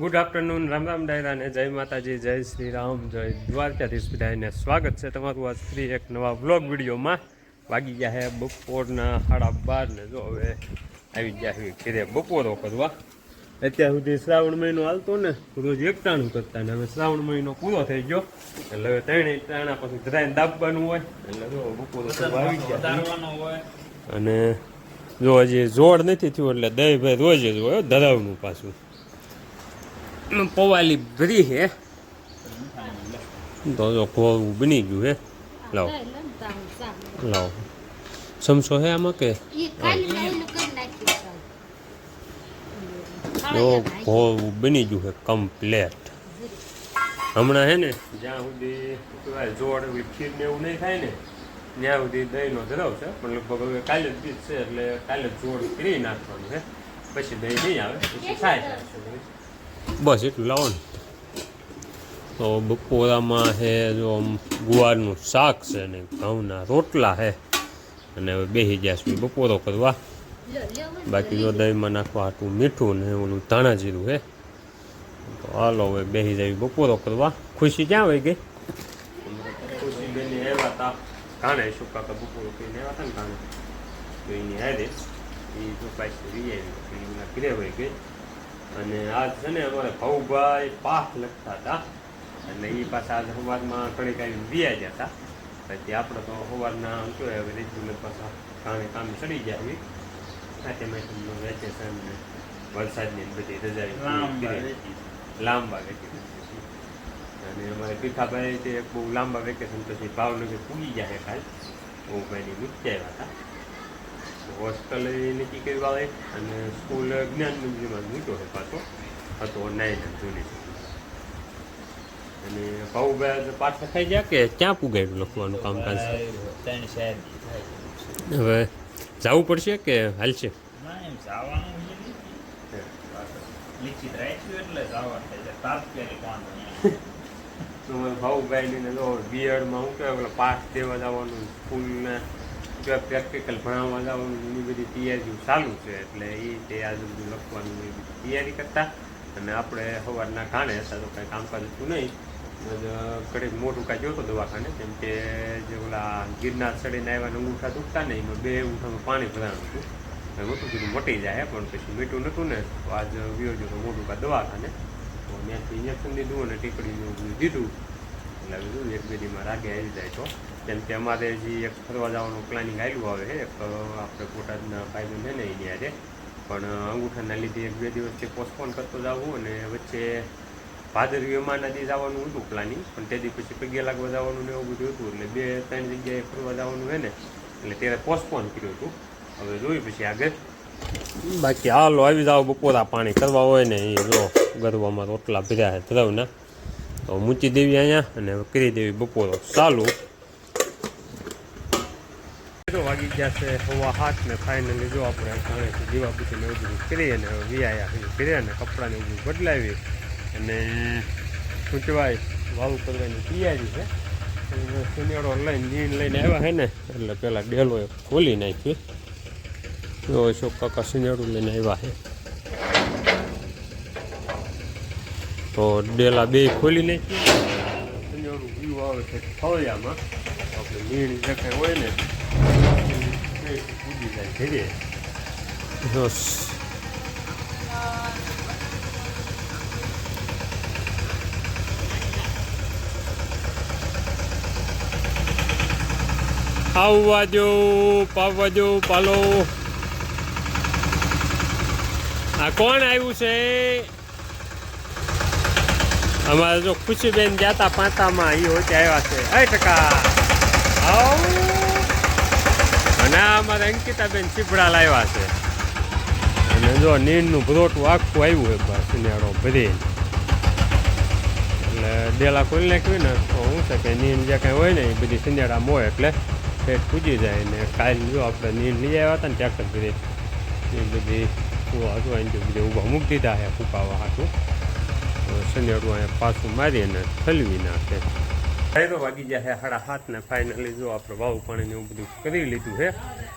Good afternoon Ram Ram ડાયરા અને જય માતાજી જય શ્રી રામ જય દ્વારકાધીશ બધાને સ્વાગત છે તમારું આજ ફરી એક નવા વ્લોગ વિડીયોમાં. વાગી ગયા છે બપોરના સાડા બાર ને જો હવે આવી ગયા છે ઘરે બપોરો કરવા. અત્યાર સુધી શ્રાવણ મહિનો હાલતો ને રોજ એકટાણું કરતા ને હવે શ્રાવણ મહિનો પૂરો થઈ ગયો. એટલે હવે ત્રણેય ત્રણા પછી ધરાઈને દાબવાનું હોય. એટલે જો બપોરો કરવા આવી ગયા અને જો હજી જોડ નથી થયું એટલે દહીં ભાઈ રોજ જ હોય ધરાવનું પાછું. પવાલી ભરી હે તો જો કોવું બની ગયું હે લાવ. લાવો. સમસો હે આમાં કે? જો કોવું બની ગયું હે કમ્પ્લેટ. હમણાં હે ને જ્યાં સુધી જોડ ખીર ને એવું નહીં થાય ને ત્યાં સુધી દહીંનો ધરાવ છે. પણ લગભગ હવે કાલે જ બીજ છે એટલે કાલે જ જોડ કરી નાખવાનું છે. પછી દહીં નહીં આવે પછી થાય બસ, એટલું લાવો ને. તો બપોરામાં છે જો આમ ગુવારનું શાક છે ને ઘઉંના રોટલા છે અને હવે બેસી જશું બપોરો કરવા. બાકી જો દહીંમાં નાખવા હાટું મીઠું ને ઓલું ધાણા જીરું છે તો હાલો હવે બેસી જાય બપોરો કરવા. ખુશી ક્યાં વહી ગઈ? ખુશી બેની આવ્યા હતા. બપોરો કરીને આવ્યા હતા ને કાણે? તો એની હારે એ જો પાછી રહી આવી ઘરે હોય ગઈ. અને આજ છે ને અમારે ભાઉભાઈ પાઠ લખતા હતા. એટલે એ પાછા આજ સવારમાં ઘણી કાંઈ વ્યાજ હતા. પછી આપણે તો સવારના શું હવે રેગ્યુલર પાછા કામે કામ ચડી ગયા આવી સાથે મેં વેકેશન ને વરસાદની બધી રજા લાંબા વેકેશન. પછી અને અમારે પીઠાભાઈ તે બહુ લાંબા વેકેશન પછી ભાવનગર પૂગી ગયા છે કાલ. બહુ ભાઈની મૂકી આવ્યા હતા. હોસ્ટેલ નક્કી કરવા આવે અને સ્કૂલ જ્ઞાન મંદિરમાં મૂક્યો છે પાછો હતો નાઇન જૂની અને ભાઉભાઈ પાછા થઈ ગયા કે ક્યાં પુગાયું લખવાનું કામકાજ? હવે જવું પડશે કે હાલશે? ભાઉભાઈ ને. બીએડમાં હું કહેવાય પાસ દેવા જવાનું સ્કૂલને પ્રેક્ટિકલ ભણાવવા જવાનું એની બધી તૈયારીઓ ચાલુ છે એટલે એ તે આજે બધું લખવાનું એ બધી તૈયારી કરતા. અને આપણે સવારના કાણે હતા, તો કાંઈ કામકાજ હતું નહીં. ઘડીક મોટું કાંઈ જોતો દવાખાને, કેમ કે જે ઓલા ગિરનાર ચડીને આવ્યા અંગૂઠા દુખતા ને એમાં બે અંગૂઠામાં પાણી ભરાણું હતું. મેં મોટું કીધું મટી જાય, પણ પછી મીઠું નહોતું ને, તો આજ વિયો જો મોટું કા દવાખાને. તો ત્યાંથી ઇન્જેક્શન દીધું અને ટીકડીનું દીધું. એટલે બીજું એક બે દીમાં રાગે આવી જાય તો કેમ કે અમારે જે એક ફરવા જવાનું પ્લાનિંગ આવ્યું આવે એક આપણે બોટાદના ફાયદો છે ને અહીંયા છે પણ અંગૂઠાના લીધે એક બે દિવસથી પોસ્ટપોન કરતો જવું અને વચ્ચે ભાદરવી અમારના દી જવાનું હતું પ્લાનિંગ પણ તે દી પછી પગે લાગવા જવાનું ને એવું બધું હતું. એટલે બે, ત્રણ જગ્યાએ ફરવા જવાનું છે ને, એટલે ત્યારે પોસ્ટપોન કર્યું હતું. હવે જોયું પછી આગળ. બાકી હાલો, આવી જાઓ બપોરા પાણી કરવા હોય ને એ જો ગરવામાં રોટલા ભર્યા છે ધરવના તો મૂકી દેવી અહીંયા અને કરી દેવી બપોરો. ચાલુ. વાગી ગયા છે હવા હાથ ને ફાઇનલી જો આપણે ઘણેથી દીવાબત્તી ને એવું બધું કરી અને વિયાયા કરી અને કપડાને એવું બદલાવી અને સૂચવાય વાવ કરવાની તૈયારી છે. સુનેડો લઈને નીણ લઈને આવ્યા હે ને, એટલે પેલા ડેલો ખોલી નાખ્યું. જો અશોક કાકા સુનેડું લઈને આવ્યા છે તો ડેલા બે ખોલી સિનેડું વ્યૂ આવે છે ફળિયામાં આપણે નીણ જે કાંઈ હોય ને ઉડી જાય જો સ- આવવા દો પાવવા જો પાલો. આ કોણ આવ્યું છે? અમારે જો ખુશીબેન પાંતામાં એ હોતે આવ્યા છે. અય ટકા અને અમારે અંકિતાબેન ચીપડા લાવ્યા છે. અને જો નીરનું ભરોટું આખું આવ્યું હોય બસ, શિયાળો ભરી. એટલે ડેલા ખોલી નાખ્યું ને, તો શું છે કે નીર જે કાંઈ હોય ને, એ બધી સિંદેડામાં હોય એટલે પેટ પૂજી જાય ને કાલ જો આપણે નીર લઈ આવ્યા હતા ને, ટ્રેક્ટર ભરી, એ બધી કુવા હતું બધી ઊભા મૂકી દીધા છે, ફૂંકાવા હાટું. સંજેડું અહીંયા પાછું મારી અને ઠલવી નાખે. ફાયદો વાગી ગયા છે સાડા સાત ને ફાઇનલી જો આપણે વાવ પાણીને એવું બધું કરી લીધું છે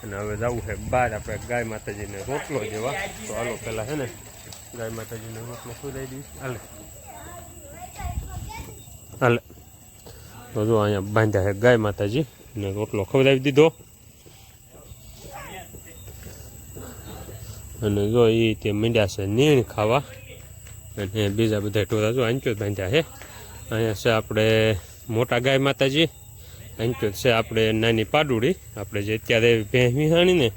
અને હવે જવું છે બહાર આપણે ગાય માતાજીને રોટલો જેવા. તો હાલો પહેલાં છે ને ગાય માતાજીને રોટલો ખોદાઈ દઈશ. હાલે. હાલે. તો જો અહીંયા બાંધ્યા છે ગાય માતાજી ને રોટલો ખવડાવી દીધો. અને જો એ તે મીંડ્યા છે નીણ ખાવા. અને બીજા બધા ટોળા જો જ બાંધ્યા છે. અહીંયા છે આપણે મોટા ગાય માતાજી આંચો છે આપણે નાની પાડુડી, આપણે જે અત્યારે ભેંસ વિહાણી ને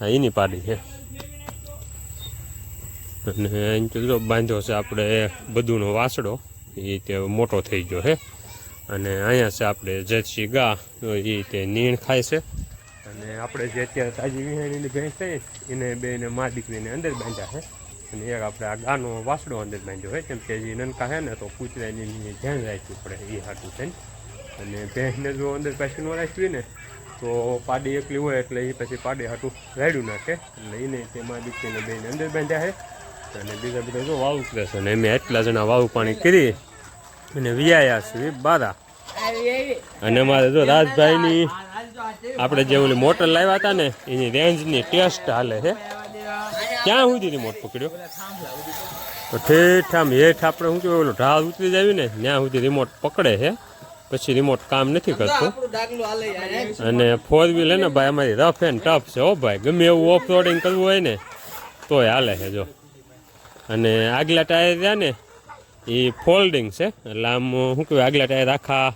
હા એની પાડી છે. અને અંચોત જો બાંધ્યો છે આપણે બધુંનો વાસડો એ તે મોટો થઈ ગયો છે. અને અહીંયા છે આપણે જર્સી ગા એ તે નીણ ખાય છે. અને આપણે જે અત્યારે તાજી વિહાણીની ભેંસ થઈ એને બેને મા દીકરીને અંદર બાંધ્યા છે. અને એક આપણે આ ગાનો વાસડો અંદર બાંધ્યો હોય, કેમ કે જે નનકા છે ને, તો કૂતરાની ધ્યાન રાખવું પડે એ હાટું છે અને ભેંસને જો અંદર પાછી ન રાખવી ને, તો પાડી એકલી હોય એટલે એ પછી પાડી હાટું રાડ્યું નાખે. એટલે એને તેમાં મા દીકરીને બેને અંદર બાંધ્યા છે. અને બીજા બધા જો વાવ કરે છે, અને અમે એટલા જણા વાવ પાણી કરી અને વ્યાયા છે બારા. અને અમારે જો રાજભાઈની, આપણે જે ઓલી મોટર લાવ્યા હતા ને, એની રેન્જની ટેસ્ટ હાલે છે. ક્યાં સુધી રિમોટ પકડ્યો? તો ઠેઠ આમ હેઠ આપણે શું કહેવાય, ઓલો ઢાળ ઉતરી જાય ને, ત્યાં સુધી રિમોટ પકડે છે. પછી રિમોટ કામ નથી કરતું. અને ફોર વ્હીલ હે ને ભાઈ, અમારી રફ એન્ડ ટફ છે હો ભાઈ. ગમે એવું ઓફ રોડિંગ કરવું હોય ને, તોય હાલે છે જો. અને આગલા ટાયર રહ્યા ને, એ ફોલ્ડિંગ છે. એટલે આમ, શું કહેવાય, આગલા ટાયર આખા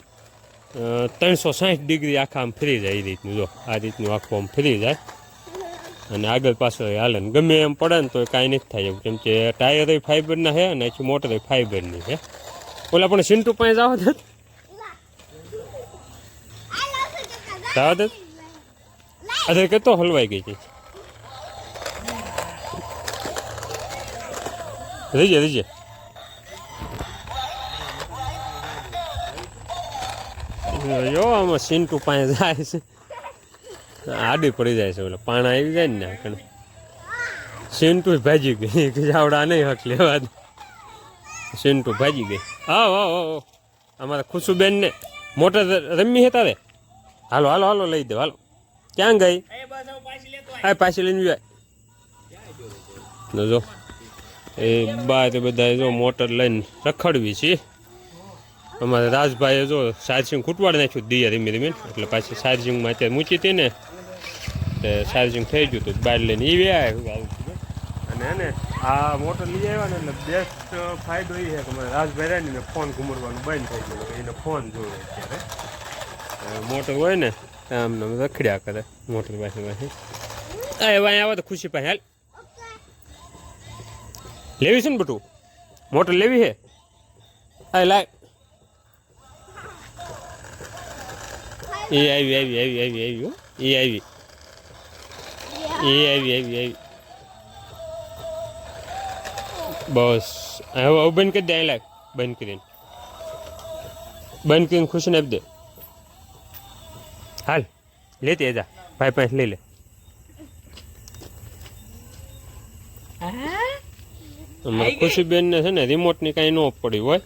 ત્રણસો સાઠ ડિગ્રી આખા આમ ફ્રી જાય એ રીતનું જો. આ રીતનું આખું આમ ફ્રી જાય. અને આગળ પાછળ હાલે. ને ગમે એમ પડે ને તો કાંઈ નથી થાય એવું. કેમ કે ટાયર ફાઈબરના છે અને આખી મોટર ફાઈબરની છે ઓલા પણ સિન્ટુ પાસે જવા દે જવા દે અરે કેતો હલવાઈ ગઈ છે રીજે રીજે. જો આમાં સિન્ટુ પાસે જાય છે. આડી પડી જાય છે ઓલા, પાણા આવી જાય ને કણ સિન્ટુ ભાજી ગઈ કે આવડા નહીં હક લેવા દે. ભાજી ગઈ. આવો આવો આવો. અમારા ખુશુબેન ને મોટર રમી હે તારે? હાલો હાલો હાલો, લઈ દે, હાલો. ક્યાં ગઈ? હા, પાછી લઈને જાય જો એ બાર બધા જો મોટર લઈને રખડવી છે. અમારે રાજભાઈએ જો ચાર્જિંગ ખૂટવાડ નાખ્યું, દિયા ધીમે ધીમે. એટલે પાછી ચાર્જિંગમાં અત્યારે મૂકી હતી ને. તે ચાર્જિંગ થઈ ગયું હતું. બહાર લઈને એ આવ્યા અને એને આ મોટર લઈ આવ્યા ને એટલે બેસ્ટ ફાયદો એ છે કે મને રાજભાઈ ફોન ઘુમરવાનું બંધ થઈ ગયું. એને ફોન જોયો અત્યારે. મોટર હોય ને આમ ને રખડ્યા કરે મોટર પાસે પાસે આ એવા અહીંયા આવે તો ખુશી પાસે. હાલ. લેવી છે ને બટુ? મોટર લેવી છે? આ લાય. એ આવી આવી આવી આવી આવી હો. એ આવી. એ આવી આવી આવી. બસ. હવે હવે બંધ કરી દે લાગ બંધ કરીને બંધ કરીને ખુશીને આપી દે. હાલ. લેતી એજા ભાઈ પાંચ લઈ લે. અમારે ખુશીબેન ને છે ને રિમોટની કાંઈ ન પડી હોય.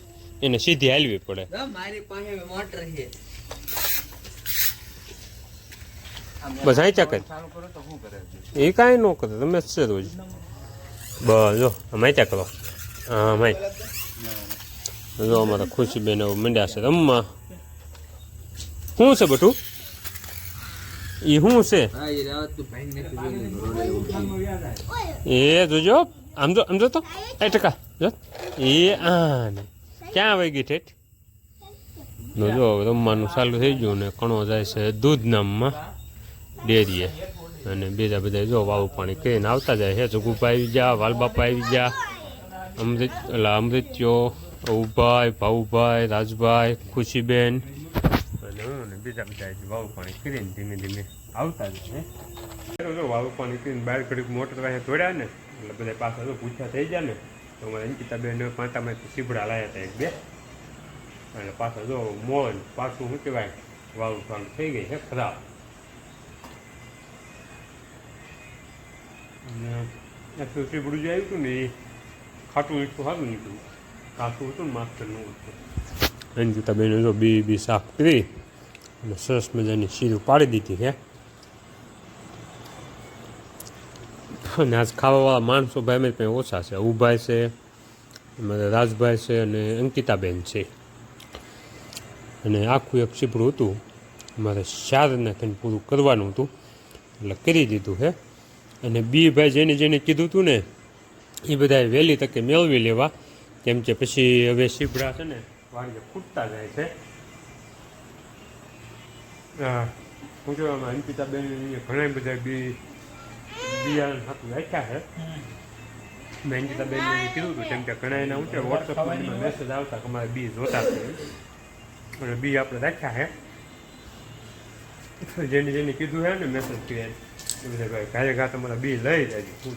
એને સીધી હાલવી પડે. મારી પાસે મોટર છે. બસ અહીં ચક એ કાંઈ ન કરે તમે છે રોજ. બસ જો અમે ત્યાં કરો હા માય જો અમારા ખુશીબેન હવે મંડ્યા છે, રમવા. શું છે બટું? એ શું છે? એ જોજો, આમ જો આમ જો તો. એ ટકા, જો. એ આ ક્યાં આવી ગઈ ઠેઠ? જો રમવાનું ચાલુ થઈ ગયું ને, કણો જાય છે દૂધ નામમાં ડેરીએ. અને બીજા બધા જો વાવ પાણી કરીને આવતા જાય. હે જગુભા આવી જા વાલબાપા આવી જા અમૃત એટલે અમૃત્યો અવુભાઈ ભાઉભાઈ રાજભાઈ ખુશીબેન. અને હું ને બીજા બધા વાવ પાણી કરીને ધીમે ધીમે આવતા જ છે. જો વાવ પાણી કરીને બહાર ઘડીક મોટર વાહે દોડ્યા ને એટલે બધા પાછા જો પૂછ્યા થઈ ગયા ને તો અમારે અંકિતાબેન પાંતામાંથી સીભડા લાયા હતા એક બે. એટલે પાછા જો મોન પાછું શું કહેવાય? વાવ પાણી થઈ ગઈ છે ખરાબ. અને એટલું સીભડું જે આવ્યું હતું ને એ ખાટું મીઠું સારું નીકળ્યું. કાચું હતું ને માસ્ટરનું હતું. અંકિતાબેને જો બી બી સાફ કરી અને સરસ મજાની શીરું પાડી દીધી છે અને આજ ખાવાવાળા માણસો ભાઈ અમે કંઈ ઓછા છે. ઉભાઈ છે મારા રાજભાઈ છે અને અંકિતાબેન છે. અને આખું એક સીપડું હતું. મારે ચારને થઈને પૂરું કરવાનું હતું. એટલે કરી દીધું છે અને બી ભાઈ જેને જેને કીધું હતું ને એ બધાએ વહેલી તકે મેળવી લેવા. કેમ કે પછી હવે શીપડા છે ને વાડીએ ફૂટતા જાય છે. હા, શું કહેવામાં અંકિતાબેન ઘણા બધા બી બિયારણ હાથું રાખ્યા છે. મેં અંકિતાબેનને કીધું હતું કેમ કે ઘણા એના ઊંચે વોટ્સઅપમાં મેસેજ આવતા કે અમારે બી જોતા છે. અને બી આપણે રાખ્યા છે. જેને જેને કીધું હે ને મેસેજ કર્યા ભાઈ ઘારે કાં તમારા બી લઈ જાય શું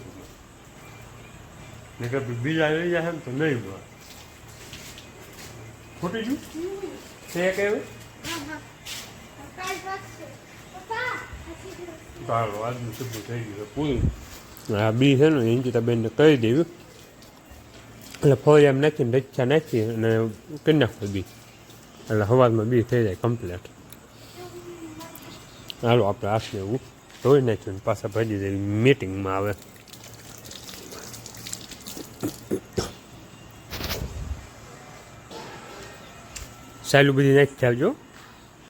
ને કે બીજા લઈ જાય ને તો નહીં મળે ખોટી ગયું છે કહેવાય ચાલો, આજનું સબ્જુ થઈ ગયું પૂરું. આ બી છે ને અંકિતાબેનને કહી દેવું. એટલે ફળી એમ નાખીને રચ્છા નાખી અને કરી નાખો બી. એટલે સવારમાં બી થઈ જાય કમ્પ્લીટ હાલો, આપણે હાથને એવું ધોઈ નાખ્યું પાછા ભાજી જાય મીટિંગમાં આવે. સાયલું બધી નાખી આવજો